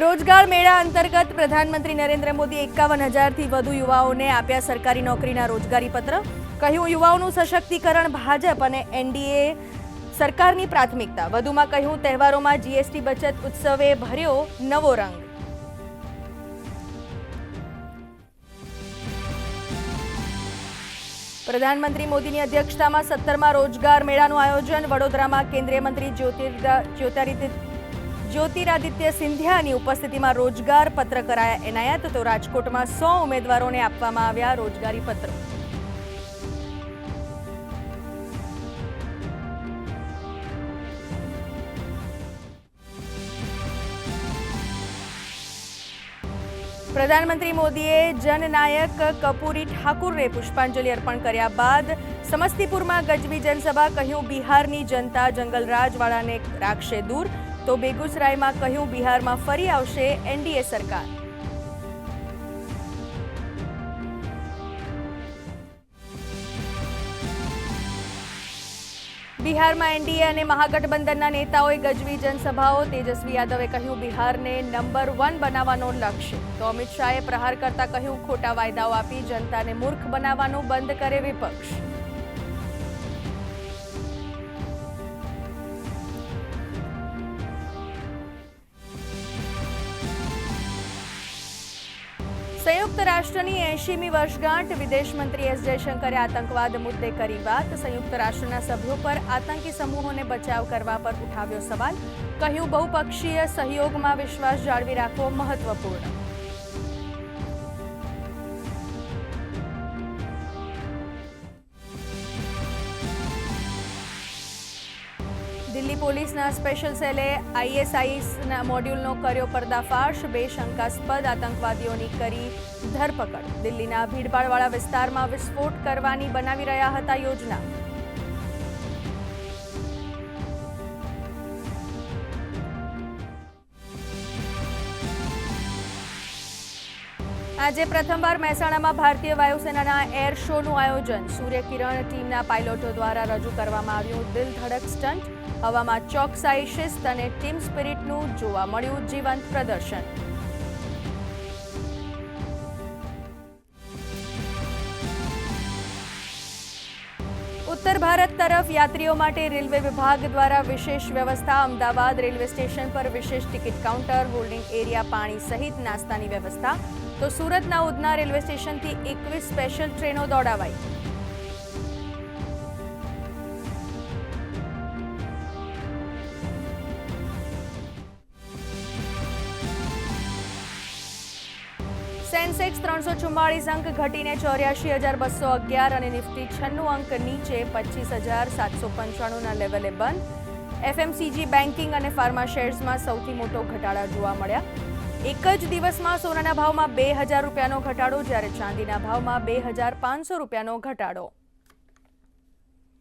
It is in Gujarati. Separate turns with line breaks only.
રોજગાર મેળા અંતર્ગત પ્રધાનમંત્રી નરેન્દ્ર મોદી એકાવન હજારથી વધુ યુવાઓને આપ્યા સરકારી નોકરીના રોજગારી પત્ર. કહ્યું, યુવાઓનું સશક્તિકરણ ભાજપ અને એનડીએ સરકારની પ્રાથમિકતા. વધુમાં કહ્યું, તહેવારોમાં જીએસટી બચત ઉત્સવે ભર્યો નવો રંગ. પ્રધાનમંત્રી મોદીની અધ્યક્ષતામાં સત્તરમાં રોજગાર મેળાનું આયોજન. વડોદરામાં કેન્દ્રીય મંત્રી જ્યોતિરાદિત્ય જ્યોતિરાદિત્ય સિંધિયાની ઉપસ્થિતિમાં રોજગાર પત્ર કરાયા એનાયત તો રાજકોટમાં સો ઉમેદવારોને આપવામાં આવ્યા રોજગારી પત્રો. પ્રધાનમંત્રી મોદીએ જનનાયક કપૂરી ઠાકુરને પુષ્પાંજલિ અર્પણ કર્યા બાદ સમસ્તીપુરમાં ગજવી જનસભા કહ્યું, બિહારની જનતા જંગલરાજવાળાને રાખશે દૂર તો બેગુસરાયમાં કહ્યું, બિહારમાં ફરી આવશે એનડીએ સરકાર. બિહારમાં એનડીએ અને મહાગઠબંધનના નેતાઓએ ગજવી જનસભાઓ. તેજસ્વી યાદવે કહ્યું, બિહારને નંબર વન બનાવવાનો લક્ષ્ય. તો અમિત શાહે પ્રહાર કરતા કહ્યું, ખોટા વાયદાઓ આપી જનતાને મૂર્ખ બનાવવાનું બંધ કરે વિપક્ષ. સંયુક્ત રાષ્ટ્રની એંશીમી વર્ષગાંઠ વિદેશ મંત્રી એસ જયશંકરે આતંકવાદ મુદ્દે કરી વાત. સંયુક્ત રાષ્ટ્રના સભ્યો પર આતંકી સમૂહોને બચાવ કરવા પર ઉઠાવ્યો સવાલ. કહ્યું, બહુપક્ષીય સહયોગમાં વિશ્વાસ જાળવી રાખવો મહત્વપૂર્ણ. દિલ્હી પોલીસના સ્પેશિયલ સેલે આઈએસઆઈના મોડ્યુલનો કર્યો પર્દાફાશ. બે શંકાસ્પદ આતંકવાદીઓની કરી ધરપકડ. દિલ્હીના ભીડભાડવાળા વિસ્તારમાં વિસ્ફોટ કરવાની બનાવી રહ્યા હતા યોજના. આજે પ્રથમવાર મહેસાણામાં ભારતીય વાયુસેનાના એર શોનું આયોજન. સૂર્યકિરણ ટીમના પાયલોટો દ્વારા રજૂ કરવામાં આવ્યું દિલ ધડક સ્ટન્ટ હવામાં ચોકસાઈ, શિસ્ત અને ટીમ સ્પિરિટનું જોવા મળ્યું જીવંત પ્રદર્શન. ઉત્તર ભારત તરફ યાત્રીઓ માટે રેલવે વિભાગ દ્વારા વિશેષ વ્યવસ્થા, અમદાવાદ રેલવે સ્ટેશન પર વિશેષ ટિકિટ કાઉન્ટર, હોલ્ડિંગ એરિયા, પાણી સહિત નાસ્તાની વ્યવસ્થા. તો સુરતના ઉધના રેલવે સ્ટેશનથી એકવીસ સ્પેશિયલ ટ્રેનો દોડાવાઈ. સેન્સેક્સ ત્રણસો ચુમ્માળીસ અંક ઘટીને ચોર્યાસી હજાર બસો અગિયાર અને નિફ્ટી છન્નું અંક નીચે પચીસ હજાર સાતસો પંચાણુંના લેવલે બંધ. એફએમસીજી બેન્કિંગ અને ફાર્મા શેર્સમાં સૌથી મોટો ઘટાડા જોવા મળ્યા. એક જ દિવસમાં સોનાના ભાવમાં બે હજાર રૂપિયાનો ઘટાડો, જ્યારે ચાંદીના ભાવમાં બે હજાર પાંચસો રૂપિયાનો ઘટાડો.